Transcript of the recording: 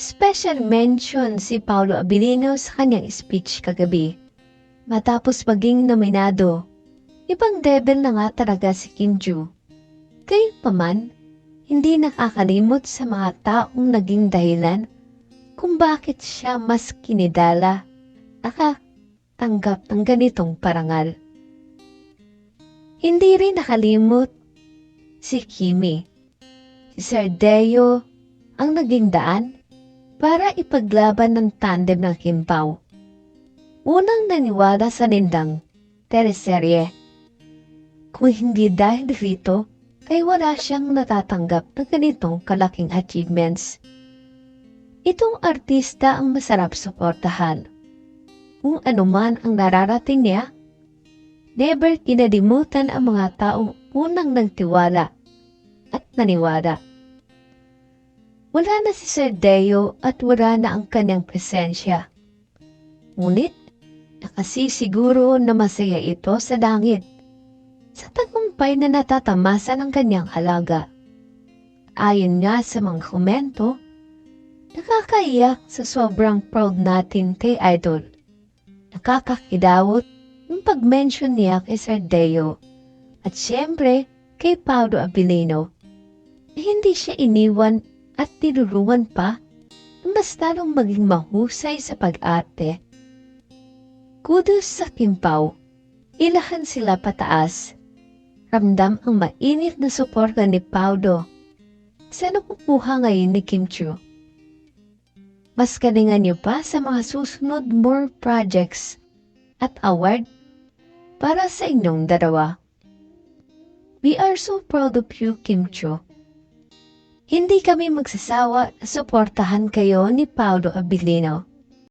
Special mention si Paulo Abilino sa kanyang speech kagabi. Matapos maging nominado, ibang level na nga talaga si Kim Joo. Gayunpaman, hindi nakakalimot sa mga taong naging dahilan kung bakit siya mas kinidala nakatanggap ng ganitong parangal. Hindi rin nakalimot si Kimi. Si Sir Deo ang naging daan para ipaglaban ng tandem ng Kim Pao. Unang naniwala sa nindang teleserye. Kung hindi dahil rito, ay wala siyang natatanggap ng ganitong kalaking achievements. Itong artista ang masarap suportahan. Kung anuman ang nararating niya, never kinalimutan ang mga taong unang nagtiwala at naniwala. Wala na si Sir Deo at wala na ang kanyang presensya. Ngunit, nakasisiguro na masaya ito sa langit sa tagumpay na natatamasa ng kanyang halaga. Ayon nga sa mga komento, nakakaiyak sa sobrang proud natin kay Idol. Nakakakidawot yung pag-mention niya kay Sir Deo at siyempre kay Paulo Abilino hindi siya iniwan at tinuruan pa ng mas lalong maging mahusay sa pag-arte. Kudos sa Kimpaw, ilahan sila pataas. Ramdam ang mainit na suporta ni Paulo. Saan kukuha ngayon ni Kim Chu? Mas kalingan niyo pa sa mga susunod more projects at award para sa inyong dalawa. We are so proud of you, Kim Cho. Hindi kami magsasawa suportahan kayo ni Paulo Abilino.